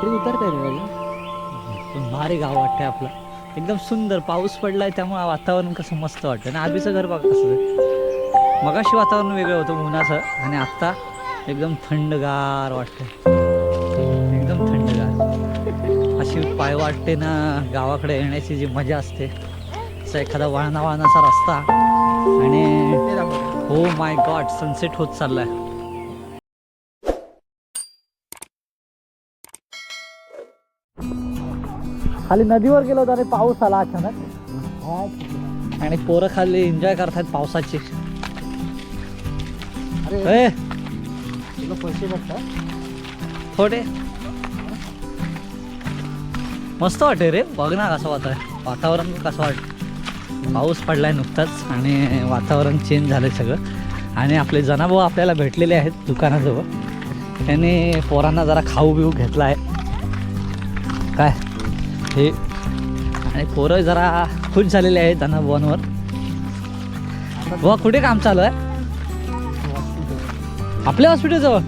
Battery उतरते रे पण भारी गाव वाटतंय आपलं. एकदम सुंदर. पाऊस पडलाय त्यामुळे वातावरण कसं मस्त वाटतं आणि आधीचं घर बघा कसं मगाशी वातावरण वेगळं होतं उन्हाचं. आणि आत्ता एकदम थंडगार वाटतं एकदम थंडगार. अशी पाय वाटते ना गावाकडे येण्याची जी मजा असते. असा एखादा वाळणा वाळणाचा रस्ता. आणि हो माय गॉड सनसेट होत चाललाय. खाली नदीवर गेलो तर पाऊस आला अचानक. आणि पोरं खाली एन्जॉय करतात पावसाची. अरे तुला पैसे भेटतात? थोडे. मस्त वाटते रे. बघ ना कसं वाटत वातावरण कसं वाटत पाऊस पडलाय नुकताच आणि वातावरण चेंज झालंय सगळं. आणि आपले जनाभाऊ आपल्याला भेटलेले आहेत दुकानाजवळ. त्यांनी पोरांना जरा खाऊ बिऊ घेतला आहे काय? हे आणि पोरं जरा खुश झालेले आहेत जनाभावांवर बुवा कुठे काम चालू आहे? आपल्या हॉस्पिटलजवळ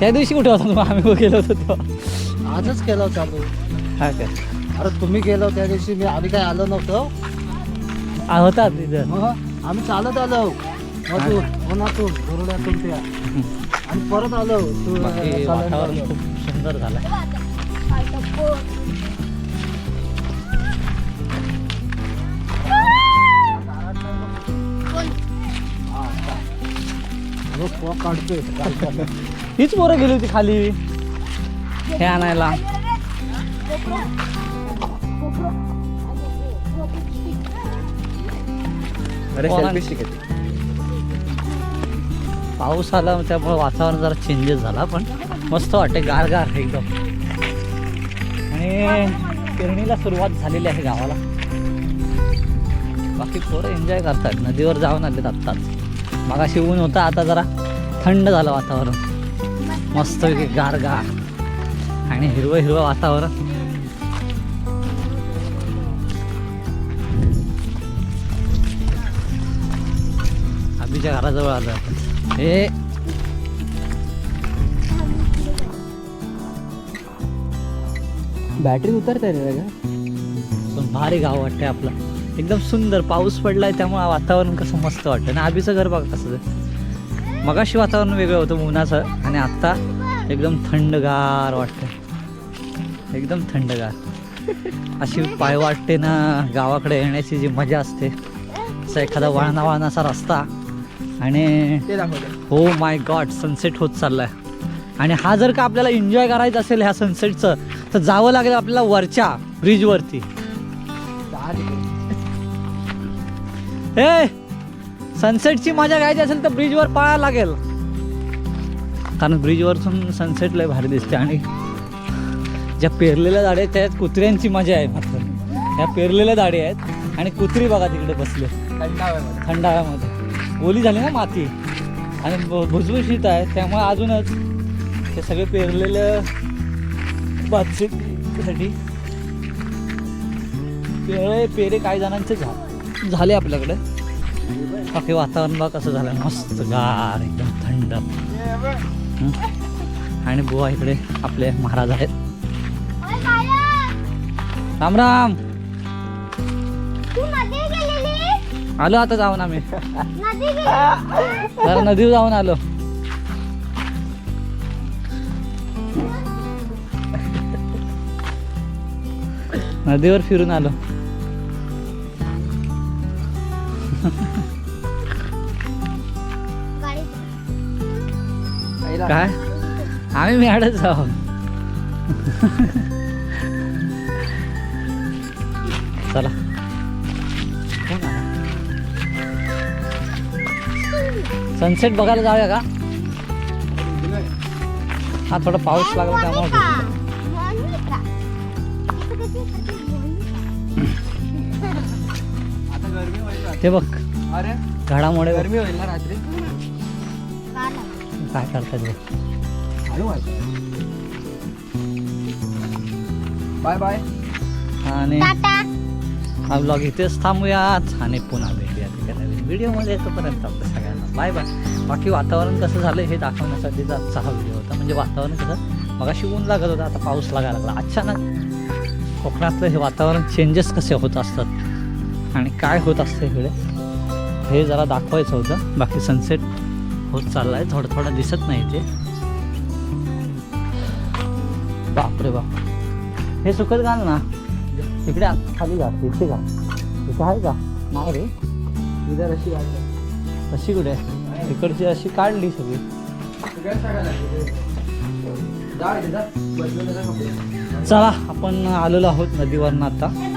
त्या दिवशी कुठे होता तुम्ही? आम्ही गेलो होतो तेव्हा. आजच केलं चालू हा काय अरे तुम्ही गेलो त्या दिवशी मी आम्ही काय आलो नव्हतो? आ, होता तिथं. मग आम्ही चालत आलो. उन्हातून गुरुड्यातून त्या. आणि परत आलो. तू बाकी चालत वातावरण आलो. खूप सुंदर झालंय. काढतोय. हीच पोरं गेली होती खाली. हे आणायला. पाऊस आला त्यामुळे वातावरण जरा चेंजेस झाला पण मस्त वाटते गार गार एकदम. आणि पेरणीला सुरुवात झालेली आहे गावाला. बाकी पोरं एन्जॉय करतात नदीवर जाऊन आलेत आत्ताच. मगाशी ऊन होतं आता जरा थंड झालं वातावरण. मस्त गार गार आणि हिरवं हिरवं वातावरण. आबीच्या घराजवळ आलं आपण. हे बॅटरी उतरते रे का पण भारी गाव वाटतंय आपलं. एकदम सुंदर. पाऊस पडलाय त्यामुळे वातावरण कसं मस्त वाटतं आणि आबीचं घर बघा कसं आहे. मगाशी वातावरण वेगळं होतं उन्हाचं आणि आत्ता एकदम थंडगार वाटतं एकदम थंडगार. अशी पाय वाटते ना गावाकडे येण्याची जी मजा असते. असा एखादा वाळणा वाळणाचा रस्ता. आणि हो माय गॉड सनसेट होत चाललाय. आणि हा जर का आपल्याला एन्जॉय करायचा असेल ह्या सनसेटचं तर जावं लागेल आपल्याला वरच्या ब्रिजवरती ए! सनसेटची मजा घ्यायची असेल तर ब्रिजवर पळायला लागेल. कारण ब्रिजवरतून सनसेट लय भारी दिसते आणि ज्या पेरलेल्या झाडे आहेत त्यात कुत्र्यांची मजा आहे मात्र. त्या पेरलेल्या झाडे आहेत आणि कुत्री बघा तिकडे बसले. थंडाव्यामध्ये. ओली झाली ना माती. आणि भ- भुसभुशीत आहे त्यामुळे अजूनच ते सगळे पेरलेलं भातशेतीसाठी पेरळे पेरे काही जणांचे झा झाले आपल्याकडे. बाकी वातावरण बघा कसं झालं. मस्त गार एकदम थंड. आणि बुवा इकडे आपले महाराज आहेत. राम राम. आलो आता जाऊन आम्ही. नदी जरा नदीवर जाऊन आलो. नदीवर फिरून आलो. काय? आम्ही मॅडच जाऊ चला. सनसेट बघायला जाऊया का? हा थोडा पाऊस लागला त्यामुळे. गरमी होईल ना. ते बघ. अरे घडामोडे गरमी होईल ना रात्री? काय करतात बाय बाय. आणि टाटा. हा ब्लॉग इथेच थांबूयात आणि पुन्हा भेटूयात एका नवीन व्हिडिओमध्ये तोपर्यंत आपलं सगळ्यांना बाय बाय. बाकी वातावरण कसं झालं हे दाखवण्यासाठीचा आजचा हा व्हिडिओ होता. म्हणजे वातावरण कसं? मगाशी ऊन लागत होता आता पाऊस लागायला लागला. अचानक कोकणातलं हे वातावरण चेंजेस कसे होत असतात? आणि काय होत असतं इकडे? हे जरा दाखवायचं होतं. बाकी सनसेट होत चालला आहे थोडं थोडं दिसत नाही ते. बापरे बाप. हे सुकत घाल ना. इकडे खाली घाल. इथे घाल. इथे आहे का? नाही रे. इधर अशी वाटलं अशी कुठे? तिकडची अशी काढली सगळी. चला आपण आलेलो आहोत नदीवरनं आता.